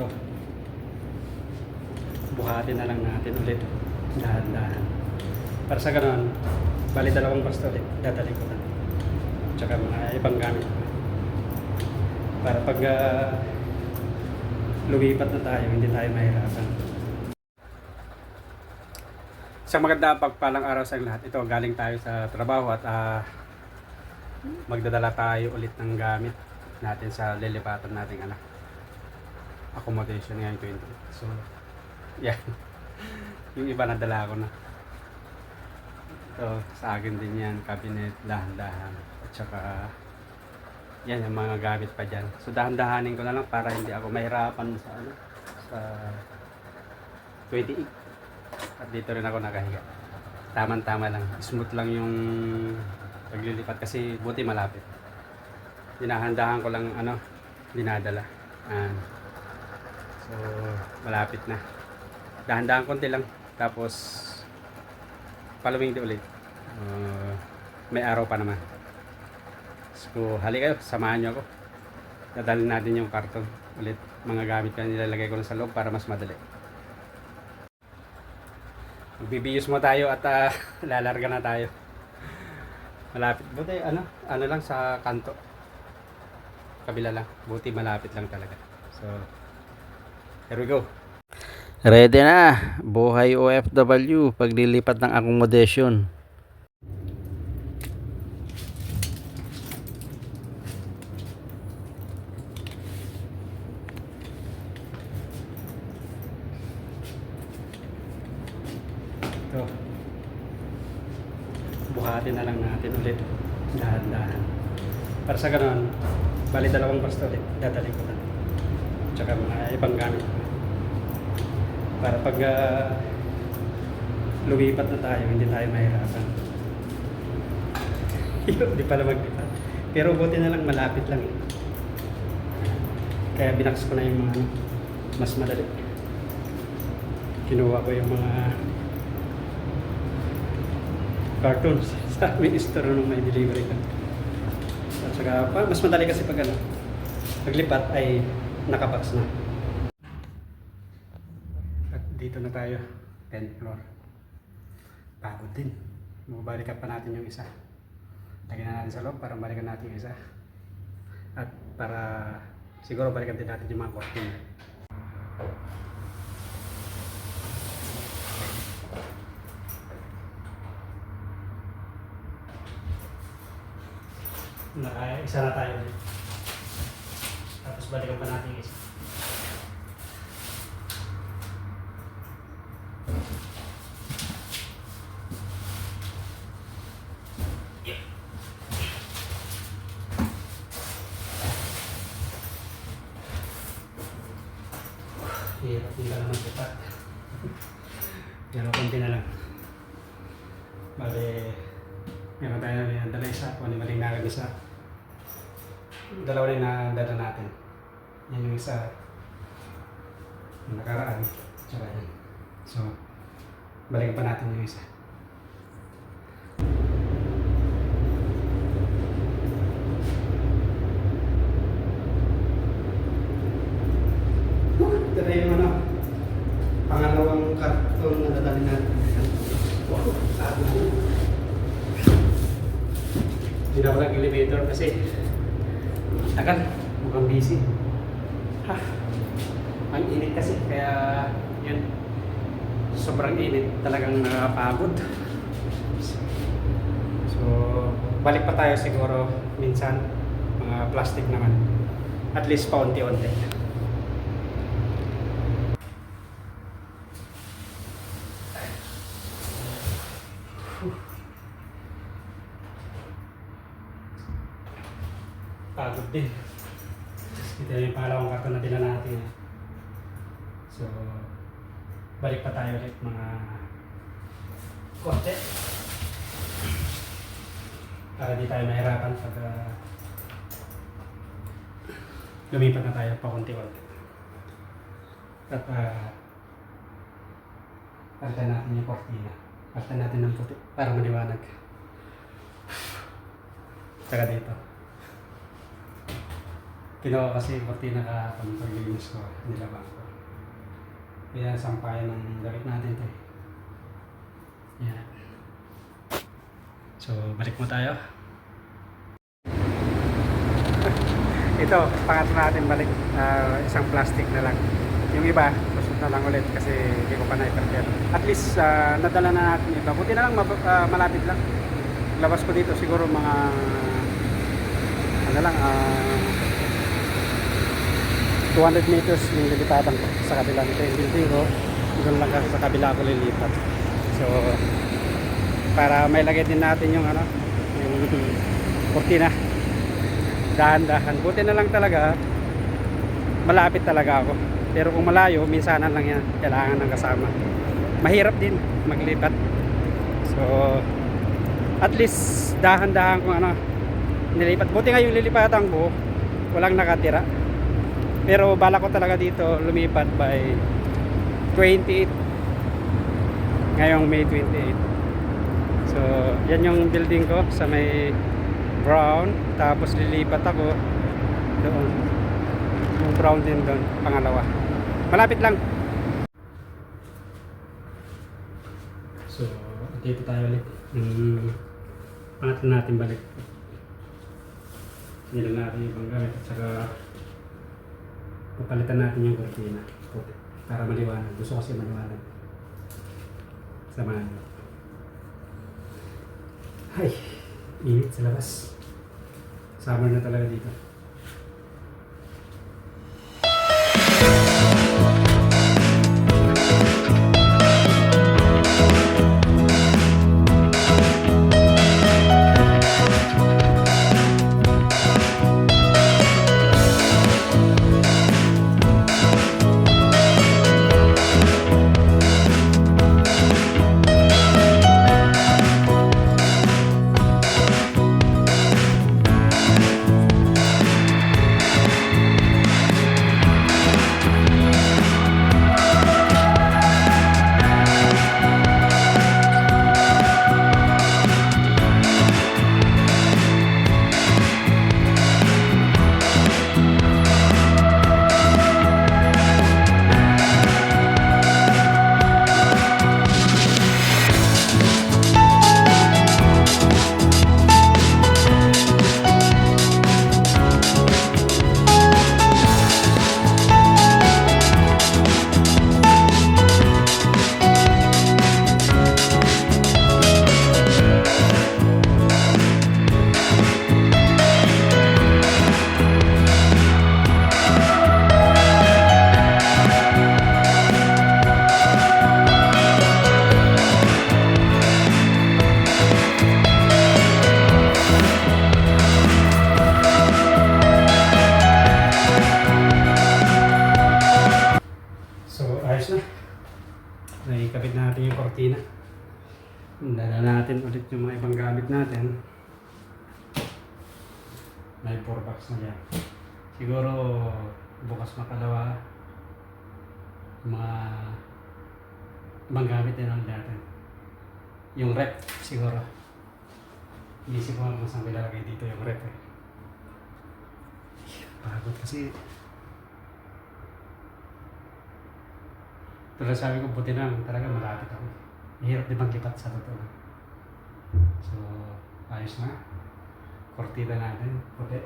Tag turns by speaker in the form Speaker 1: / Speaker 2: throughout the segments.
Speaker 1: Ito. Buhatin na lang natin ulit. Dahan-dahan. Para sa ganon, bali dalawang basta ulit. Dadali ko na. Tsaka mga ibang gamit. Para pag ah, lumipat na tayo, hindi tayo mahirapan. Isang maganda pagpalang araw sa lahat. Ito, galing tayo sa trabaho at ah, magdadala tayo ulit ng gamit natin sa lilipatan nating anak accommodation ngayon 20 so yan yung iba nadala ko na. Ito sa akin din yan cabinet dahan-dahan. At saka yan yung mga gamit pa dyan. So dahan-dahanin ko na lang para hindi ako mahirapan sa ano sa 28 at dito rin ako nakahiga. Tamang-tama lang. Smooth lang yung paglilipat kasi buti malapit. Dinahandahan ko lang ano dinadala. Ayan. So malapit na. Dahan-dahan konti lang. Tapos following day ulit. Uh, may araw pa naman. So hali kayo samahan nyo ako. Dadalhin natin yung karton ulit. Mga gamit ko na nilalagay ko lang sa loob para mas madali. Magbibiyos mo tayo at ah, lalarga na tayo. Malapit. Buti ano ano lang sa kanto. Kabila lang. Buti malapit lang talaga. So here we go.
Speaker 2: Ready na, buhay OFW, paglilipat ng accommodation.
Speaker 1: ito. Buhatin na lang natin ulit. Dahan-dahan. Para sa ganon bali dalawang basta ulit. Dadali ko na. Tsaka mga ibang gamit para pag ah, lumipat na tayo hindi tayo mahirapan hindi pala maglipat pero buti na lang malapit lang eh kaya binaks ko na yung mga mas madali kinuha ko yung mga cartoons sa amin store nung may delivery ka. At saka, mas madali kasi pag ano, paglipat ay nakabox na. Dito na tayo, 10th floor. Pagod din. Mabalikan pa natin yung isa. Lagyan na natin sa loob para balikan natin yung isa. At para siguro balikan din natin yung mga cortina. Naka, isa na tayo. Tapos balikan pa natin yung isa. Hirap nila naman ito Pero konti na lang. Bale, meron tayo na dala isa, kung ano maling nalag isa. Dalawa na yung nadala natin. Yan yung isa. Yung nakaraan. Tsaka yan. So, balikan pa natin yung isa. Ito na yung ano, pangalawang karton na dadali natin. Wow, sabi na. Hindi na ako nag-elevator kasi tagal, mukhang busy. Ha, ang init kasi, kaya yun, sobrang init, talagang nakapagod. So, balik pa tayo siguro minsan, mga plastic naman. At least paunti-unti. Pagod din. Ito yung pangalawang karton na dinala natin. So, balik pa tayo ulit mga konti. Para di tayo mahirapan pag uh, lumipat na tayo pa konti-konti. At uh, palitan natin yung cortina. Palitan natin ng puti para maliwanag. Saka dito. Kinuha kasi yung kortina ka pang paglinis ko, nilabang ko. Kaya sampayan ng damit natin ito. eh. Yan. So, balik mo tayo. Ito, pangatlo natin balik. Ah, isang plastic na lang. Yung iba, susot na lang ulit kasi hindi ko pa na-prepare. At least, ah, nadala na natin iba. Buti na lang, mab- ah, malapit lang. Labas ko dito siguro mga, ano lang, ah, 200 meters yung lilipatan ko sa kabila nito yung building ko. Doon lang sa kabila ko lilipat. So, para may lagay din natin yung ano, yung kurtina dahan-dahan. Buti na lang talaga, malapit talaga ako. Pero kung malayo, minsanan lang yan. Kailangan ng kasama. Mahirap din maglipat. So, at least dahan-dahan kung ano, nilipat. Buti nga yung lilipatan ko, walang nakatira. Pero bala ko talaga dito lumipat by 28. Ngayong May 28. So, yan yung building ko sa may brown. Tapos lilipat ako doon. Yung brown din doon pangalawa. Malapit lang. So dito tayo ulit. Pangatlo natin balik. Hindi lang natin ibang gamit at saka papalitan natin yung cortina para maliwanag. Gusto kasi maliwanag. Samahan nyo ay! Init sa labas. Summer na talaga dito natin ulit yung mga ibang gamit natin. May 4 box na yan. Siguro bukas makalawa mga ibang gamit din ulit natin. Yung rep siguro. Inisip ko kung saan ilalagay dito yung rep eh. Pagod kasi Pero sabi ko, buti lang, talaga malapit ako. Mahirap din maglipat sa totoo. So, ayos na. Kortina natin, puti.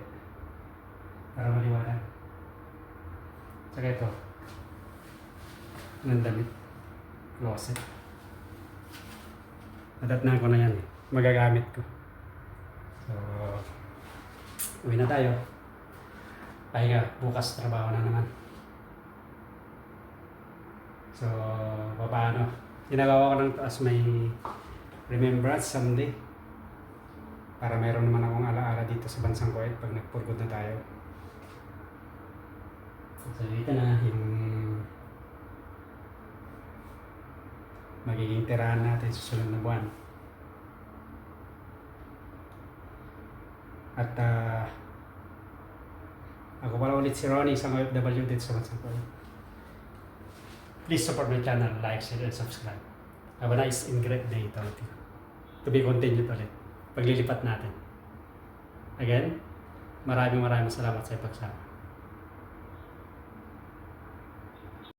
Speaker 1: Para maliwanag. Tsaka ito. Ng damit. Closet. Nadatnan ko na yan. Magagamit ko. So, uwi na tayo. Pahinga, bukas trabaho na naman. So, paano? Ginagawa ko ng taas may remembrance someday. Para mayroon naman akong alaala dito sa bansang Kuwait pag nagpurgod na tayo. So, na yung magiging tirahan natin sa susunod na buwan. At ah, ako pala ulit si Ronnie, isang OFW dito sa bansang. Please support my channel, like, share, and subscribe. Have a nice and great day to be continued ulit. Paglilipat natin. Again, maraming maraming salamat sa ipagsama.